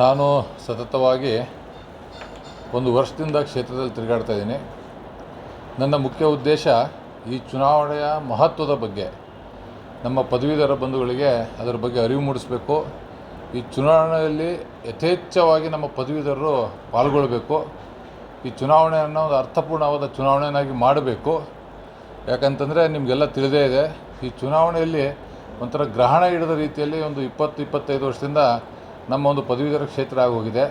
ನಾನು ಸತತವಾಗಿ ಒಂದು ವರ್ಷದಿಂದ ಕ್ಷೇತ್ರದಲ್ಲಿ ತಿರುಗಾಡ್ತಾ ಇದ್ದೀನಿ. ನನ್ನ ಮುಖ್ಯ ಉದ್ದೇಶ ಈ ಚುನಾವಣೆಯ ಮಹತ್ವದ ಬಗ್ಗೆ, ನಮ್ಮ ಪದವೀಧರ ಬಂಧುಗಳಿಗೆ ಅದರ ಬಗ್ಗೆ ಅರಿವು ಮೂಡಿಸಬೇಕು. ಈ ಚುನಾವಣೆಯಲ್ಲಿ ಯಥೇಚ್ಛವಾಗಿ ನಮ್ಮ ಪದವೀಧರರು ಪಾಲ್ಗೊಳ್ಳಬೇಕು ಈ ಚುನಾವಣೆಯನ್ನು ಒಂದು ಅರ್ಥಪೂರ್ಣವಾದ ಚುನಾವಣೆಯನ್ನಾಗಿ ಮಾಡಬೇಕು. ಯಾಕಂತಂದರೆ ನಿಮಗೆಲ್ಲ ತಿಳಿದೇ ಇದೆ, ಈ ಚುನಾವಣೆಯಲ್ಲಿ ಒಂಥರ ಗ್ರಹಣ ಹಿಡಿದ ರೀತಿಯಲ್ಲಿ ಒಂದು ಇಪ್ಪತ್ತು, ಇಪ್ಪತ್ತೈದು ವರ್ಷದಿಂದ ನಮ್ಮ ಒಂದು ಪದವೀಧರ ಕ್ಷೇತ್ರ ಆಗೋಗಿದೆ.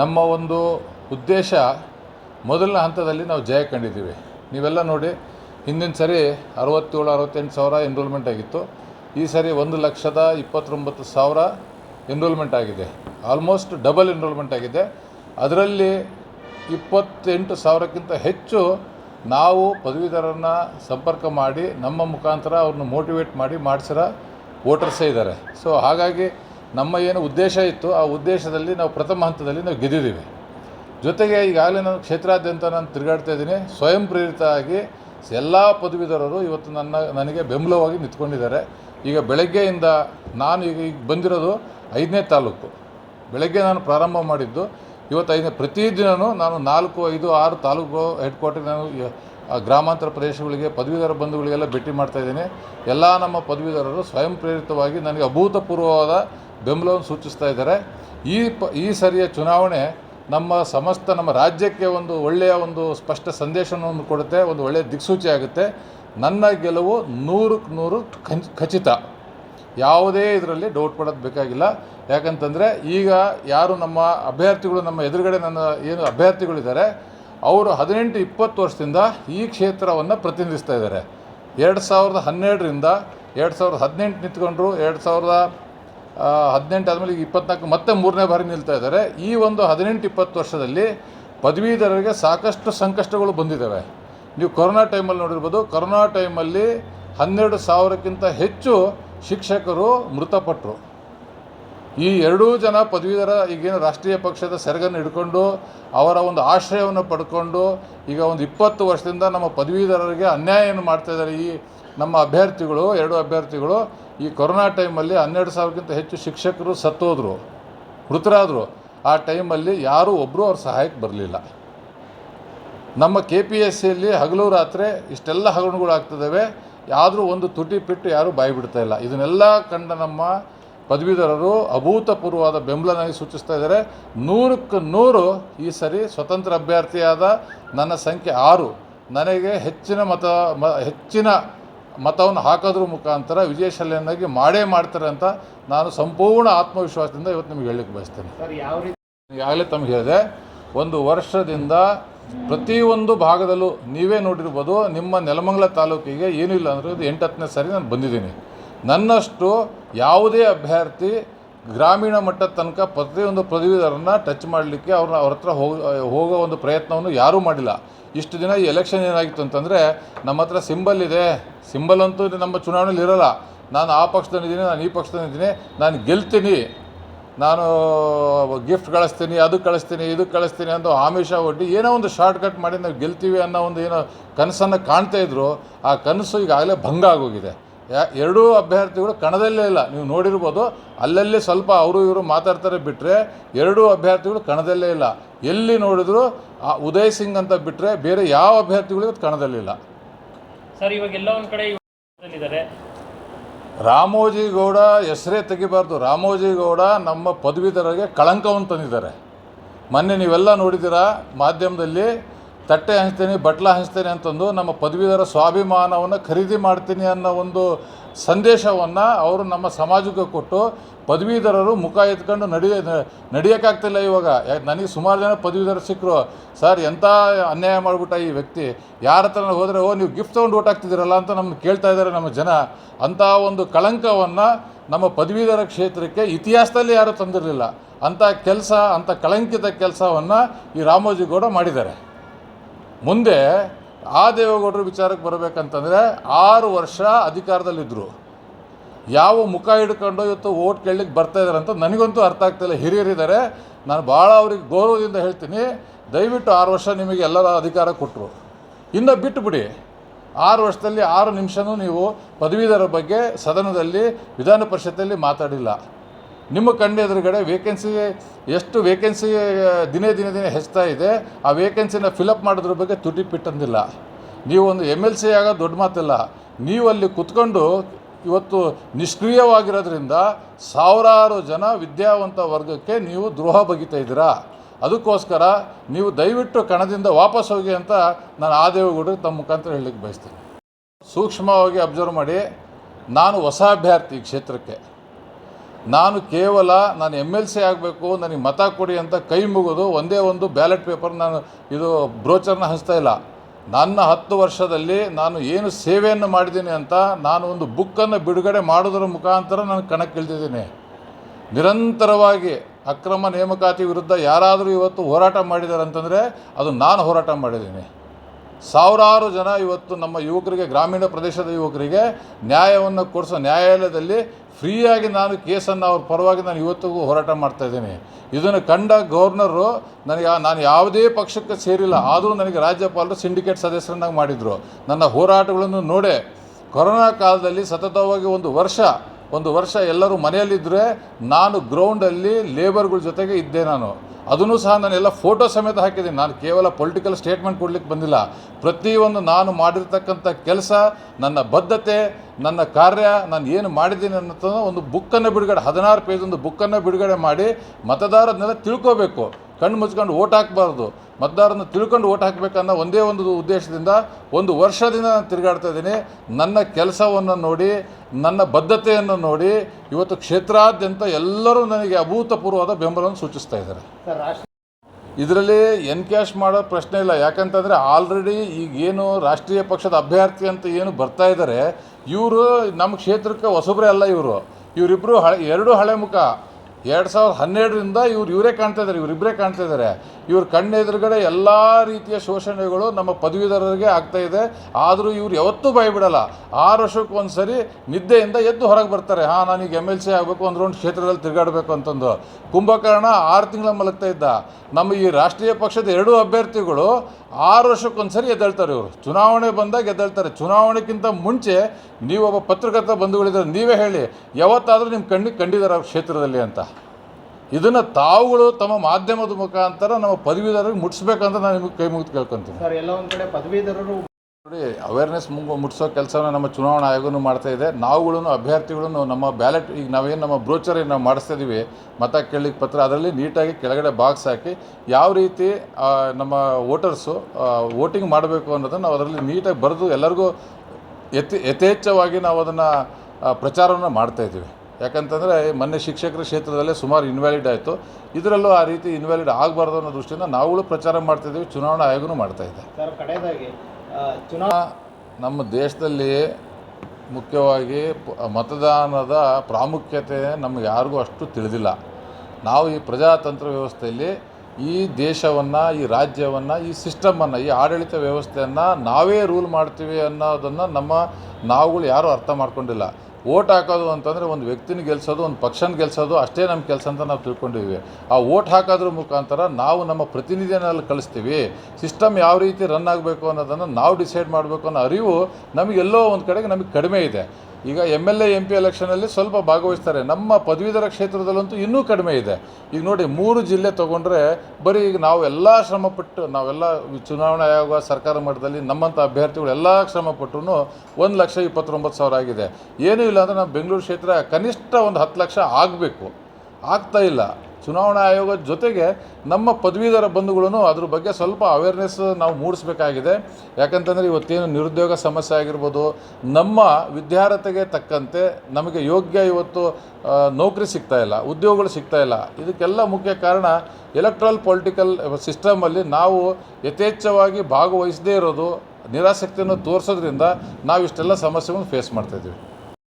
ನಮ್ಮ ಒಂದು ಉದ್ದೇಶ ಮೊದಲನೇ ಹಂತದಲ್ಲಿ ನಾವು ಜಯ ಕಂಡಿದ್ದೀವಿ. ನೀವೆಲ್ಲ ನೋಡಿ, ಹಿಂದಿನ ಸರಿ ಅರವತ್ತೇಳು, ಅರವತ್ತೆಂಟು ಸಾವಿರ ಎನ್ರೋಲ್ಮೆಂಟ್ ಆಗಿತ್ತು. ಈ ಸರಿ ಒಂದು ಲಕ್ಷದ ಇಪ್ಪತ್ತೊಂಬತ್ತು ಸಾವಿರ ಎನ್ರೋಲ್ಮೆಂಟ್ ಆಗಿದೆ. ಆಲ್ಮೋಸ್ಟ್ ಡಬಲ್ ಎನ್ರೋಲ್ಮೆಂಟ್ ಆಗಿದೆ. ಅದರಲ್ಲಿ ಇಪ್ಪತ್ತೆಂಟು ಸಾವಿರಕ್ಕಿಂತ ಹೆಚ್ಚು ನಾವು ಪದವೀಧರರನ್ನ ಸಂಪರ್ಕ ಮಾಡಿ, ನಮ್ಮ ಮುಖಾಂತರ ಅವ್ರನ್ನ ಮೋಟಿವೇಟ್ ಮಾಡಿ ಮಾಡಿಸಿರೋ ವೋಟರ್ಸೇ ಇದ್ದಾರೆ. ಸೊ ಹಾಗಾಗಿ ನಮ್ಮ ಏನು ಉದ್ದೇಶ ಇತ್ತು, ಆ ಉದ್ದೇಶದಲ್ಲಿ ನಾವು ಪ್ರಥಮ ಹಂತದಲ್ಲಿ ನಾವು ಗೆದ್ದಿದ್ದೀವಿ. ಜೊತೆಗೆ ಈಗಾಗಲೇ ನಾನು ಕ್ಷೇತ್ರಾದ್ಯಂತ ನಾನು ತಿರುಗಾಡ್ತಾ ಇದ್ದೀನಿ. ಸ್ವಯಂ ಪ್ರೇರಿತ ಆಗಿ ಎಲ್ಲ ಪದವೀಧರರು ಇವತ್ತು ನನ್ನ, ನನಗೆ ಬೆಂಬಲವಾಗಿ ನಿಂತ್ಕೊಂಡಿದ್ದಾರೆ. ಈಗ ಬೆಳಗ್ಗೆಯಿಂದ ನಾನು ಈಗ ಈಗ ಬಂದಿರೋದು ಐದನೇ ತಾಲೂಕು. ಬೆಳಗ್ಗೆ ನಾನು ಪ್ರಾರಂಭ ಮಾಡಿದ್ದು, ಇವತ್ತು ಐದನೇ ಪ್ರತಿದಿನವೂ ನಾನು ನಾಲ್ಕು, ಐದು, ಆರು ತಾಲೂಕು ಹೆಡ್ ಕ್ವಾರ್ಟರ್ ನಾನು ಗ್ರಾಮಾಂತರ ಪ್ರದೇಶಗಳಿಗೆ ಪದವೀಧರ ಬಂಧುಗಳಿಗೆಲ್ಲ ಭೇಟಿ ಮಾಡ್ತಾ ಇದ್ದೀನಿ. ಎಲ್ಲ ನಮ್ಮ ಪದವೀಧರರು ಸ್ವಯಂ ಪ್ರೇರಿತವಾಗಿ ನನಗೆ ಅಭೂತಪೂರ್ವವಾದ ಬೆಂಬಲವನ್ನು ಸೂಚಿಸ್ತಾ ಇದ್ದಾರೆ. ಈ ಪ, ಈ ಸರಿಯ ಚುನಾವಣೆ ನಮ್ಮ ಸಮಸ್ತ, ನಮ್ಮ ರಾಜ್ಯಕ್ಕೆ ಒಂದು ಒಳ್ಳೆಯ ಒಂದು ಸ್ಪಷ್ಟ ಸಂದೇಶವನ್ನು ಕೊಡುತ್ತೆ, ಒಂದು ಒಳ್ಳೆಯ ದಿಕ್ಸೂಚಿ ಆಗುತ್ತೆ. ನನ್ನ ಗೆಲುವು ನೂರಕ್ಕೆ ನೂರು ಖಂಚ್ ಖಚಿತ. ಯಾವುದೇ ಇದರಲ್ಲಿ ಡೌಟ್ ಪಡೋದು ಬೇಕಾಗಿಲ್ಲ. ಯಾಕಂತಂದರೆ ಈಗ ಯಾರು ನಮ್ಮ ಅಭ್ಯರ್ಥಿಗಳು, ನಮ್ಮ ಎದುರುಗಡೆ ನನ್ನ ಏನು ಅಭ್ಯರ್ಥಿಗಳಿದ್ದಾರೆ ಅವರು ಹದಿನೆಂಟು ಇಪ್ಪತ್ತು ವರ್ಷದಿಂದ ಈ ಕ್ಷೇತ್ರವನ್ನು ಪ್ರತಿನಿಧಿಸ್ತಾ ಇದ್ದಾರೆ. ಎರಡು ಸಾವಿರದ ಹನ್ನೆರಡರಿಂದ ಎರಡು ಸಾವಿರದ ಹದಿನೆಂಟು ನಿಂತ್ಕೊಂಡ್ರು, ಎರಡು ಸಾವಿರದ ಹದಿನೆಂಟು ಆದಮೇಲೆ ಈಗ ಇಪ್ಪತ್ನಾಲ್ಕು ಮತ್ತೆ ಮೂರನೇ ಬಾರಿ ನಿಲ್ತಾ ಇದ್ದಾರೆ. ಈ ಒಂದು ಹದಿನೆಂಟು ಇಪ್ಪತ್ತು ವರ್ಷದಲ್ಲಿ ಪದವೀಧರರಿಗೆ ಸಾಕಷ್ಟು ಸಂಕಷ್ಟಗಳು ಬಂದಿದ್ದಾವೆ. ನೀವು ಕೊರೋನಾ ಟೈಮಲ್ಲಿ ನೋಡಿರ್ಬೋದು, ಕೊರೋನಾ ಟೈಮಲ್ಲಿ ಹನ್ನೆರಡು ಸಾವಿರಕ್ಕಿಂತ ಹೆಚ್ಚು ಶಿಕ್ಷಕರು ಮೃತಪಟ್ಟರು. ಈ ಎರಡೂ ಜನ ಪದವೀಧರ ಈಗೇನು ರಾಷ್ಟ್ರೀಯ ಪಕ್ಷದ ಸೆರಗನ್ನು ಹಿಡ್ಕೊಂಡು ಅವರ ಒಂದು ಆಶ್ರಯವನ್ನು ಪಡ್ಕೊಂಡು ಈಗ ಒಂದು ಇಪ್ಪತ್ತು ವರ್ಷದಿಂದ ನಮ್ಮ ಪದವೀಧರರಿಗೆ ಅನ್ಯಾಯವನ್ನು ಮಾಡ್ತಾ ಇದ್ದಾರೆ ಈ ನಮ್ಮ ಅಭ್ಯರ್ಥಿಗಳು, ಎರಡು ಅಭ್ಯರ್ಥಿಗಳು. ಈ ಕೊರೋನಾ ಟೈಮಲ್ಲಿ ಹನ್ನೆರಡು ಸಾವಿರಕ್ಕಿಂತ ಹೆಚ್ಚು ಶಿಕ್ಷಕರು ಸತ್ತೋದ್ರು, ಮೃತರಾದರು. ಆ ಟೈಮಲ್ಲಿ ಯಾರೂ ಒಬ್ಬರು ಅವ್ರ ಸಹಾಯಕ್ಕೆ ಬರಲಿಲ್ಲ. ನಮ್ಮ ಕೆ ಪಿ ಎಸ್ ಸಿಯಲ್ಲಿ ಹಗಲು ರಾತ್ರಿ ಇಷ್ಟೆಲ್ಲ ಹಗರಣಗಳು ಆಗ್ತಿದ್ದಾವೆ. ಆದರೂ ಒಂದು ತುಟಿ ಪಿಟ್ಟು ಯಾರೂ ಬಾಯಿ ಬಿಡ್ತಾ ಇಲ್ಲ. ಇದನ್ನೆಲ್ಲ ಕಂಡ ನಮ್ಮ ಪದವೀಧರರು ಅಭೂತಪೂರ್ವವಾದ ಬೆಂಬಲ ನನಗೆ ಸೂಚಿಸ್ತಾ ಇದ್ದಾರೆ. ನೂರಕ್ಕೆ ನೂರು ಈ ಸರಿ ಸ್ವತಂತ್ರ ಅಭ್ಯರ್ಥಿಯಾದ ನನ್ನ ಸಂಖ್ಯೆ ಆರು. ನನಗೆ ಹೆಚ್ಚಿನ ಮತ ಮ ಹೆಚ್ಚಿನ ಮತವನ್ನು ಹಾಕೋದ್ರ ಮುಖಾಂತರ ವಿಜಯಶಾಲಿಯನ್ನಾಗಿ ಮಾಡೇ ಮಾಡ್ತಾರೆ ಅಂತ ನಾನು ಸಂಪೂರ್ಣ ಆತ್ಮವಿಶ್ವಾಸದಿಂದ ಇವತ್ತು ನಿಮಗೆ ಹೇಳಲಿಕ್ಕೆ ಬಯಸ್ತೇನೆ. ಸರ್ ಯಾವ ರೀತಿ ಈಗಾಗಲೇ ತಮಗೆ ಹೇಳಿದೆ ಒಂದು ವರ್ಷದಿಂದ ಪ್ರತಿಯೊಂದು ಭಾಗದಲ್ಲೂ ನೀವೇ ನೋಡಿರ್ಬೋದು ನಿಮ್ಮ ನೆಲಮಂಗಲ ತಾಲೂಕಿಗೆ ಏನೂ ಇಲ್ಲ ಅಂದರೆ ಇದು ಎಂಟತ್ತನೇ ಸಾರಿ ನಾನು ಬಂದಿದ್ದೀನಿ. ನನ್ನಷ್ಟು ಯಾವುದೇ ಅಭ್ಯರ್ಥಿ ಗ್ರಾಮೀಣ ಮಟ್ಟದ ತನಕ ಪ್ರತಿಯೊಂದು ಪದವೀಧರನ್ನ ಟಚ್ ಮಾಡಲಿಕ್ಕೆ ಅವ್ರನ್ನ ಅವ್ರ ಹತ್ರ ಹೋಗೋ ಹೋಗೋ ಒಂದು ಪ್ರಯತ್ನವನ್ನು ಯಾರೂ ಮಾಡಿಲ್ಲ. ಇಷ್ಟು ದಿನ ಈ ಎಲೆಕ್ಷನ್ ಏನಾಗಿತ್ತು ಅಂತಂದರೆ, ನಮ್ಮ ಹತ್ರ ಸಿಂಬಲ್ ಇದೆ. ಸಿಂಬಲ್ ಅಂತೂ ನಮ್ಮ ಚುನಾವಣೆಯಲ್ಲಿ ಇರೋಲ್ಲ. ನಾನು ಆ ಪಕ್ಷದಲ್ಲಿದ್ದೀನಿ ನಾನು ಈ ಪಕ್ಷದಲ್ಲಿದ್ದೀನಿ ನಾನು ಗೆಲ್ತೀನಿ. ನಾನು ಗಿಫ್ಟ್ ಕಳಿಸ್ತೀನಿ, ಅದು ಕಳಿಸ್ತೀನಿ, ಇದು ಕಳಿಸ್ತೀನಿ ಅಂತ ಆಮಿಷ ಒಡ್ಡಿ ಏನೋ ಒಂದು ಶಾರ್ಟ್ ಕಟ್ ಮಾಡಿ ನಾವು ಗೆಲ್ತೀವಿ ಅನ್ನೋ ಒಂದು ಏನೋ ಕನಸನ್ನು ಕಾಣ್ತಾ ಇದ್ರು. ಆ ಕನಸು ಈಗಾಗಲೇ ಭಂಗ ಆಗೋಗಿದೆ. ಯಾ ಎರಡೂ ಅಭ್ಯರ್ಥಿಗಳು ಕಣದಲ್ಲೇ ಇಲ್ಲ. ನೀವು ನೋಡಿರ್ಬೋದು ಅಲ್ಲಲ್ಲಿ ಸ್ವಲ್ಪ ಅವರು ಇವರು ಮಾತಾಡ್ತಾರೆ ಬಿಟ್ಟರೆ ಎರಡೂ ಅಭ್ಯರ್ಥಿಗಳು ಕಣದಲ್ಲೇ ಇಲ್ಲ. ಎಲ್ಲಿ ನೋಡಿದ್ರು ಆ ಉದಯ್ ಸಿಂಗ್ ಅಂತ ಬಿಟ್ಟರೆ ಬೇರೆ ಯಾವ ಅಭ್ಯರ್ಥಿಗಳು ಇವತ್ತು ಕಣದಲ್ಲಿಲ್ಲ ಸರ್ ಇವಾಗ ಎಲ್ಲ ಒಂದು ಕಡೆ ಇದ್ದಾರೆ ರಾಮೋಜಿಗೌಡ ಹೆಸರೇ ತೆಗಿಬಾರ್ದು. ರಾಮೋಜಿಗೌಡ ನಮ್ಮ ಪದವೀಧರರಿಗೆ ಕಳಂಕವನ್ನು ತಂದಿದ್ದಾರೆ. ಮೊನ್ನೆ ನೀವೆಲ್ಲ ನೋಡಿದ್ದೀರಾ ಮಾಧ್ಯಮದಲ್ಲಿ ತಟ್ಟೆ ಹಂಚ್ತೀನಿ, ಬಟ್ಲ ಹಂಚ್ತೀನಿ ಅಂತಂದು ನಮ್ಮ ಪದವೀಧರ ಸ್ವಾಭಿಮಾನವನ್ನು ಖರೀದಿ ಮಾಡ್ತೀನಿ ಅನ್ನೋ ಒಂದು ಸಂದೇಶವನ್ನು ಅವರು ನಮ್ಮ ಸಮಾಜಕ್ಕೆ ಕೊಟ್ಟು ಪದವೀಧರರು ಮುಖ ಎತ್ಕೊಂಡು ನಡಿಯ ನಡೆಯೋಕ್ಕಾಗ್ತಿಲ್ಲ ಇವಾಗ. ನನಗೆ ಸುಮಾರು ಜನ ಪದವೀಧರ ಸಿಕ್ಕರು ಸರ್ ಎಂಥ ಅನ್ಯಾಯ ಮಾಡಿಬಿಟ್ಟ ಈ ವ್ಯಕ್ತಿ? ಯಾರ ಹತ್ರ ಹೋದರೆ, ಓ, ನೀವು ಗಿಫ್ಟ್ ತೊಗೊಂಡು ಓಟ್ ಹಾಕ್ತಿದ್ದೀರಲ್ಲ ಅಂತ ನಮ್ಮನ್ನು ಕೇಳ್ತಾ ಇದ್ದಾರೆ ನಮ್ಮ ಜನ. ಅಂಥ ಒಂದು ಕಳಂಕವನ್ನು ನಮ್ಮ ಪದವೀಧರ ಕ್ಷೇತ್ರಕ್ಕೆ ಇತಿಹಾಸದಲ್ಲಿ ಯಾರೂ ತಂದಿರಲಿಲ್ಲ. ಅಂಥ ಕೆಲಸ, ಅಂಥ ಕಳಂಕಿತ ಕೆಲಸವನ್ನು ಈ ರಾಮೋಜಿಗೌಡ ಮಾಡಿದ್ದಾರೆ. ಮುಂದೆ ಆ ದೇವೇಗೌಡರ ವಿಚಾರಕ್ಕೆ ಬರಬೇಕಂತಂದರೆ ಆರು ವರ್ಷ ಅಧಿಕಾರದಲ್ಲಿದ್ದರು ಯಾವ ಮುಖ ಹಿಡ್ಕೊಂಡು ಇವತ್ತು ಓಟ್ ಕೇಳಲಿಕ್ಕೆ ಬರ್ತಾ ಇದ್ದಾರೆ ಅಂತ ನನಗಂತೂ ಅರ್ಥ ಆಗ್ತಿಲ್ಲ ಹಿರಿಯರಿದ್ದಾರೆ. ನಾನು ಭಾಳ ಅವ್ರಿಗೆ ಗೌರವದಿಂದ ಹೇಳ್ತೀನಿ. ದಯವಿಟ್ಟು ಆರು ವರ್ಷ ನಿಮಗೆ ಎಲ್ಲರ ಅಧಿಕಾರ ಕೊಟ್ಟರು ಇನ್ನು ಬಿಟ್ಟುಬಿಡಿ ಆರು ವರ್ಷದಲ್ಲಿ ಆರು ನಿಮಿಷನೂ ನೀವು ಪದವೀಧರ ಬಗ್ಗೆ ಸದನದಲ್ಲಿ ವಿಧಾನ ಪರಿಷತ್ತಲ್ಲಿ ಮಾತಾಡಿಲ್ಲ. ನಿಮ್ಮ ಕಣ್ಣು ಎದುರುಗಡೆ ವೇಕೆನ್ಸಿ ಎಷ್ಟು ವೇಕೆನ್ಸಿ ದಿನೇ ದಿನೇ ದಿನೇ ಹೆಚ್ಚುತ್ತಾ ಇದೆ, ಆ ವೇಕೆನ್ಸಿನ ಫಿಲಪ್ ಮಾಡೋದ್ರ ಬಗ್ಗೆ ತುಟಿ ಪಿಟ್ಟಂದಿಲ್ಲ. ನೀವೊಂದು ಎಂ ಎಲ್ ಸಿ ಆಗೋ ದೊಡ್ಡ ಮಾತಿಲ್ಲ. ನೀವು ಅಲ್ಲಿ ಕುತ್ಕೊಂಡು ಇವತ್ತು ನಿಷ್ಕ್ರಿಯವಾಗಿರೋದ್ರಿಂದ ಸಾವಿರಾರು ಜನ ವಿದ್ಯಾವಂತ ವರ್ಗಕ್ಕೆ ನೀವು ದ್ರೋಹ ಬಗಿತಾ ಇದ್ದೀರಾ? ಅದಕ್ಕೋಸ್ಕರ ನೀವು ದಯವಿಟ್ಟು ಕಣದಿಂದ ವಾಪಸ್ ಹೋಗಿ ಅಂತ ನಾನು ಆ ದೇವೇಗೌಡರಿಗೆ ತಮ್ಮ ಮುಖಾಂತರ ಹೇಳಲಿಕ್ಕೆ ಬಯಸ್ತೀನಿ. ಸೂಕ್ಷ್ಮವಾಗಿ ಅಬ್ಸರ್ವ್ ಮಾಡಿ, ನಾನು ಹೊಸ ಅಭ್ಯರ್ಥಿ ಕ್ಷೇತ್ರಕ್ಕೆ. ನಾನು ಕೇವಲ ನಾನು ಎಂ ಎಲ್ ಸಿ ಆಗಬೇಕು, ನನಗೆ ಮತ ಕೊಡಿ ಅಂತ ಕೈ ಮುಗಿದು ಒಂದೇ ಒಂದು ಬ್ಯಾಲೆಟ್ ಪೇಪರ್ ನಾನು ಇದು ಬ್ರೋಚರ್ನ ಹಚ್ತಾ ಇಲ್ಲ. ನನ್ನ ಹತ್ತು ವರ್ಷದಲ್ಲಿ ನಾನು ಏನು ಸೇವೆಯನ್ನು ಮಾಡಿದ್ದೀನಿ ಅಂತ ನಾನು ಒಂದು ಬುಕ್ಕನ್ನು ಬಿಡುಗಡೆ ಮಾಡೋದ್ರ ಮುಖಾಂತರ ನಾನು ಕಣಕ್ಕಿಳಿದಿದ್ದೀನಿ. ನಿರಂತರವಾಗಿ ಅಕ್ರಮ ನೇಮಕಾತಿ ವಿರುದ್ಧ ಯಾರಾದರೂ ಇವತ್ತು ಹೋರಾಟ ಮಾಡಿದ್ದಾರೆ ಅಂತಂದರೆ ಅದು ನಾನು ಹೋರಾಟ ಮಾಡಿದ್ದೀನಿ. ಸಾವಿರಾರು ಜನ ಇವತ್ತು ನಮ್ಮ ಯುವಕರಿಗೆ, ಗ್ರಾಮೀಣ ಪ್ರದೇಶದ ಯುವಕರಿಗೆ ನ್ಯಾಯವನ್ನು ಕೊಡಿಸೋ ನ್ಯಾಯಾಲಯದಲ್ಲಿ ಫ್ರೀಯಾಗಿ ನಾನು ಕೇಸನ್ನು ಅವ್ರ ಪರವಾಗಿ ನಾನು ಇವತ್ತಿಗೂ ಹೋರಾಟ ಮಾಡ್ತಾಯಿದ್ದೀನಿ ಇದನ್ನು ಕಂಡ ಗವರ್ನರು ನನಗೆ ನಾನು ಯಾವುದೇ ಪಕ್ಷಕ್ಕೆ ಸೇರಿಲ್ಲ. ಆದರೂ ನನಗೆ ರಾಜ್ಯಪಾಲರು, ಸಿಂಡಿಕೇಟ್ ಸದಸ್ಯರನ್ನಾಗಿ ಮಾಡಿದರು. ನನ್ನ ಹೋರಾಟಗಳನ್ನು ನೋಡೆ. ಕೊರೋನಾ ಕಾಲದಲ್ಲಿ ಸತತವಾಗಿ ಒಂದು ವರ್ಷ ಒಂದು ವರ್ಷ ಎಲ್ಲರೂ ಮನೆಯಲ್ಲಿದ್ದರೆ ನಾನು ಗ್ರೌಂಡಲ್ಲಿ ಲೇಬರ್ಗಳ ಜೊತೆಗೆ ಇದ್ದೆ ನಾನು. ಅದನ್ನು ಸಹ ನಾನೆಲ್ಲ ಫೋಟೋ ಸಮೇತ ಹಾಕಿದ್ದೀನಿ. ನಾನು ಕೇವಲ ಪೊಲಿಟಿಕಲ್ ಸ್ಟೇಟ್ಮೆಂಟ್ ಕೊಡ್ಲಿಕ್ಕೆ ಬಂದಿಲ್ಲ. ಪ್ರತಿಯೊಂದು ನಾನು ಮಾಡಿರ್ತಕ್ಕಂಥ ಕೆಲಸ, ನನ್ನ ಬದ್ಧತೆ, ನನ್ನ ಕಾರ್ಯ, ನಾನು ಏನು ಮಾಡಿದ್ದೀನಿ ಅನ್ನೋದನ್ನು ಒಂದು ಬುಕ್ಕನ್ನು ಬಿಡುಗಡೆ, ಹದಿನಾರು ಪೇಜ್ ಒಂದು ಬುಕ್ಕನ್ನು ಬಿಡುಗಡೆ ಮಾಡಿ ಮತದಾರರನ್ನೆಲ್ಲ ತಿಳ್ಕೋಬೇಕು. ಕಣ್ಣು ಮುಚ್ಕೊಂಡು ಓಟ್ ಹಾಕಬಾರ್ದು. ಮತದಾರನ ತಿಳ್ಕೊಂಡು ಓಟ್ ಹಾಕಬೇಕನ್ನೋ ಒಂದೇ ಒಂದು ಉದ್ದೇಶದಿಂದ ಒಂದು ವರ್ಷದಿಂದ ನಾನು ತಿರುಗಾಡ್ತಾ ಇದ್ದೀನಿ. ನನ್ನ ಕೆಲಸವನ್ನು ನೋಡಿ, ನನ್ನ ಬದ್ಧತೆಯನ್ನು ನೋಡಿ, ಇವತ್ತು ಕ್ಷೇತ್ರಾದ್ಯಂತ ಎಲ್ಲರೂ ನನಗೆ ಅಭೂತಪೂರ್ವವಾದ ಬೆಂಬಲವನ್ನು ಸೂಚಿಸ್ತಾ ಇದ್ದಾರೆ. ಇದರಲ್ಲಿ ಎನ್ ಕ್ಯಾಶ್ ಮಾಡೋ ಪ್ರಶ್ನೆ ಇಲ್ಲ. ಯಾಕಂತಂದರೆ ಆಲ್ರೆಡಿ ಈಗ ಏನು ರಾಷ್ಟ್ರೀಯ ಪಕ್ಷದ ಅಭ್ಯರ್ಥಿ ಅಂತ ಏನು ಬರ್ತಾ ಇದ್ದಾರೆ, ಇವರು ನಮ್ಮ ಕ್ಷೇತ್ರಕ್ಕೆ ಹೊಸಬ್ರೆ ಅಲ್ಲ ಇವರು. ಇವರಿಬ್ಬರು ಹಳೆ, ಎರಡು ಹಳೆ ಮುಖ ಎರಡು ಸಾವಿರದ ಹನ್ನೆರಡರಿಂದ ಇವ್ರು ಇವರೇ ಕಾಣ್ತಾ ಇದ್ದಾರೆ ಇವರಿಬ್ಬರೇ ಕಾಣ್ತಾ ಇದ್ದಾರೆ ಇವ್ರ ಕಣ್ಣೆದುರುಗಡೆ ಎಲ್ಲ ರೀತಿಯ ಶೋಷಣೆಗಳು ನಮ್ಮ ಪದವೀಧರರಿಗೆ ಆಗ್ತಾ ಇದೆ. ಆದರೂ ಇವ್ರು ಯಾವತ್ತೂ ಭಯಬಿಡಲ್ಲ. ಆರು ವರ್ಷಕ್ಕೆ ಒಂದು ಸರಿ ನಿದ್ದೆಯಿಂದ ಎದ್ದು ಹೊರಗೆ ಬರ್ತಾರೆ. ಹಾಂ ನನಗೆ ಎಂ ಎಲ್ ಸಿ ಆಗಬೇಕು, ಒಂದು ರೌಂಡ್ ಕ್ಷೇತ್ರದಲ್ಲಿ ತಿರುಗಾಡಬೇಕು ಅಂತಂದು ಕುಂಭಕರ್ಣ ಆರು ತಿಂಗಳ ಮಲಗ್ತಾ ಇದ್ದ. ನಮ್ಮ ಈ ರಾಷ್ಟ್ರೀಯ ಪಕ್ಷದ ಎರಡೂ ಅಭ್ಯರ್ಥಿಗಳು ಆರು ವರ್ಷಕ್ಕೊಂದು ಸರಿ ಎದ್ದೇಳ್ತಾರೆ ಇವರು. ಚುನಾವಣೆ ಬಂದಾಗ ಎದ್ದೇಳ್ತಾರೆ. ಚುನಾವಣೆಗಿಂತ ಮುಂಚೆ ನೀವೊಬ್ಬ ಪತ್ರಕರ್ತ ಬಂಧುಗಳಿದ್ದಾರೆ ನೀವೇ ಹೇಳಿ, ಯಾವತ್ತಾದರೂ ನಿಮ್ಮ ಕಣ್ಣಿಗೆ ಕಂಡಿದ್ದಾರೆ ಅವ್ರ ಕ್ಷೇತ್ರದಲ್ಲಿ ಅಂತ. ಇದನ್ನು ತಾವುಗಳು ತಮ್ಮ ಮಾಧ್ಯಮದ ಮುಖಾಂತರ ನಮ್ಮ ಪದವೀಧರರಿಗೆ ಮುಟ್ಟಿಸ್ಬೇಕಂತ ನಾನು ನಿಮಗೆ ಕೈ ಮುಗಿದು ಕೇಳ್ಕೊತೀನಿ. ಸರ್ ಎಲ್ಲ ಒಂದು ಕಡೆ ಪದವೀಧರರು ನೋಡಿ ಅವೇರ್ನೆಸ್ ಮುಂಗು ಮುಟ್ಟಿಸೋ ಕೆಲಸನ ನಮ್ಮ ಚುನಾವಣಾ ಆಯೋಗನೂ ಮಾಡ್ತಾ ಇದೆ. ನಾವುಗಳು ಅಭ್ಯರ್ಥಿಗಳನ್ನು ನಮ್ಮ ಬ್ಯಾಲೆಟ್ ಈಗ ನಾವೇನು ನಮ್ಮ ಬ್ರೋಚರ್ ನಾವು ಮಾಡಿಸ್ತಾ ಇದ್ದೀವಿ ಮತ ಕೇಳಲಿಕ್ಕೆ ಪತ್ರ ಅದರಲ್ಲಿ ನೀಟಾಗಿ ಕೆಳಗಡೆ ಬಾಕ್ಸ್ ಹಾಕಿ ಯಾವ ರೀತಿ ನಮ್ಮ ವೋಟರ್ಸು ವೋಟಿಂಗ್ ಮಾಡಬೇಕು ಅನ್ನೋದನ್ನು ನಾವು ಅದರಲ್ಲಿ ನೀಟಾಗಿ ಬರೆದು ಎಲ್ಲರಿಗೂ ಯಥೇ ಯಥೇಚ್ಛವಾಗಿ ನಾವು ಅದನ್ನು ಪ್ರಚಾರವನ್ನು ಮಾಡ್ತಾ ಇದ್ದೀವಿ ಯಾಕಂತಂದರೆ ಮೊನ್ನೆ ಶಿಕ್ಷಕರ ಕ್ಷೇತ್ರದಲ್ಲೇ ಸುಮಾರು ಇನ್ವ್ಯಾಲಿಡ್ ಆಯಿತು. ಇದರಲ್ಲೂ ಆ ರೀತಿ ಇನ್ವ್ಯಾಲಿಡ್ ಆಗಬಾರ್ದು ಅನ್ನೋ ದೃಷ್ಟಿಯಿಂದ ನಾವುಗಳು ಪ್ರಚಾರ ಮಾಡ್ತಿದ್ದೀವಿ ಚುನಾವಣಾ ಆಯೋಗನೂ ಮಾಡ್ತಾ ಇದೆ. ಕಡೆಯದಾಗಿ ಚುನಾವಣಾ ನಮ್ಮ ದೇಶದಲ್ಲಿ ಮುಖ್ಯವಾಗಿ ಮತದಾನದ ಪ್ರಾಮುಖ್ಯತೆ ನಮಗೆ ಯಾರಿಗೂ ಅಷ್ಟು ತಿಳಿದಿಲ್ಲ. ನಾವು ಈ ಪ್ರಜಾತಂತ್ರ ವ್ಯವಸ್ಥೆಯಲ್ಲಿ ಈ ದೇಶವನ್ನು ಈ ರಾಜ್ಯವನ್ನು ಈ ಸಿಸ್ಟಮನ್ನು ಈ ಆಡಳಿತ ವ್ಯವಸ್ಥೆಯನ್ನು ನಾವೇ ರೂಲ್ ಮಾಡ್ತೀವಿ ಅನ್ನೋದನ್ನು ನಮ್ಮ ನಾವುಗಳು ಯಾರೂ ಅರ್ಥ ಮಾಡ್ಕೊಂಡಿಲ್ಲ. ಓಟ್ ಹಾಕೋದು ಅಂತಂದರೆ ಒಂದು ವ್ಯಕ್ತಿನ ಗೆಲ್ಸೋದು, ಒಂದು ಪಕ್ಷನ ಗೆಲ್ಸೋದು, ಅಷ್ಟೇ ನಮ್ಮ ಕೆಲಸ ಅಂತ ನಾವು ತಿಳ್ಕೊಂಡಿದ್ವಿ ಆ ಓಟ್ ಹಾಕೋದ್ರ ಮುಖಾಂತರ ನಾವು ನಮ್ಮ ಪ್ರತಿನಿಧಿನಲ್ಲಿ ಕಳಿಸ್ತೀವಿ. ಸಿಸ್ಟಮ್ ಯಾವ ರೀತಿ ರನ್ ಆಗಬೇಕು ಅನ್ನೋದನ್ನು ನಾವು ಡಿಸೈಡ್ ಮಾಡಬೇಕು ಅನ್ನೋ ಅರಿವು ನಮಗೆಲ್ಲೋ ಒಂದು ಕಡೆಗೆ ನಮಗೆ ಕಡಿಮೆ ಇದೆ. ಈಗ M L A M P ಎಲೆಕ್ಷನಲ್ಲಿ ಸ್ವಲ್ಪ ಭಾಗವಹಿಸ್ತಾರೆ. ನಮ್ಮ ಪದವೀಧರ ಕ್ಷೇತ್ರದಲ್ಲಂತೂ ಇನ್ನೂ ಕಡಿಮೆ ಇದೆ. ಈಗ ನೋಡಿ, ಮೂರು ಜಿಲ್ಲೆ ತೊಗೊಂಡ್ರೆ ಬರೀ ಈಗ ನಾವು ಎಲ್ಲ ಶ್ರಮಪಟ್ಟು, ನಾವೆಲ್ಲ ಚುನಾವಣಾ ಆಯೋಗ, ಸರ್ಕಾರ ಮಟ್ಟದಲ್ಲಿ ನಮ್ಮಂಥ ಅಭ್ಯರ್ಥಿಗಳು ಎಲ್ಲ ಶ್ರಮಪಟ್ಟು ಒಂದು ಲಕ್ಷ ಇಪ್ಪತ್ತೊಂಬತ್ತು ಸಾವಿರ ಆಗಿದೆ. ಏನೂ ಇಲ್ಲ ಅಂದರೆ ನಮ್ಮ ಬೆಂಗಳೂರು ಕ್ಷೇತ್ರ ಕನಿಷ್ಠ ಒಂದು ಹತ್ತು ಲಕ್ಷ ಆಗಬೇಕು. ಆಗ್ತಾ ಇಲ್ಲ. ಚುನಾವಣಾ ಆಯೋಗದ ಜೊತೆಗೆ ನಮ್ಮ ಪದವೀಧರ ಬಂಧುಗಳನ್ನು ಅದ್ರ ಬಗ್ಗೆ ಸ್ವಲ್ಪ ಅವೇರ್ನೆಸ್ ನಾವು ಮೂಡಿಸ್ಬೇಕಾಗಿದೆ. ಯಾಕಂತಂದರೆ ಇವತ್ತೇನು ನಿರುದ್ಯೋಗ ಸಮಸ್ಯೆ ಆಗಿರ್ಬೋದು, ನಮ್ಮ ವಿದ್ಯಾರ್ಹತೆಗೆ ತಕ್ಕಂತೆ ನಮಗೆ ಯೋಗ್ಯ ಇವತ್ತು ನೌಕರಿ ಸಿಗ್ತಾ ಇಲ್ಲ, ಉದ್ಯೋಗಗಳು ಸಿಗ್ತಾ ಇಲ್ಲ. ಇದಕ್ಕೆಲ್ಲ ಮುಖ್ಯ ಕಾರಣ ಎಲೆಕ್ಟ್ರಲ್ ಪೊಲಿಟಿಕಲ್ ಸಿಸ್ಟಮಲ್ಲಿ ನಾವು ಯಥೇಚ್ಛವಾಗಿ ಭಾಗವಹಿಸದೇ ಇರೋದು, ನಿರಾಸಕ್ತಿಯನ್ನು ತೋರಿಸೋದ್ರಿಂದ ನಾವು ಇಷ್ಟೆಲ್ಲ ಸಮಸ್ಯೆಗಳನ್ನು ಫೇಸ್ ಮಾಡ್ತಾಯಿದ್ದೀವಿ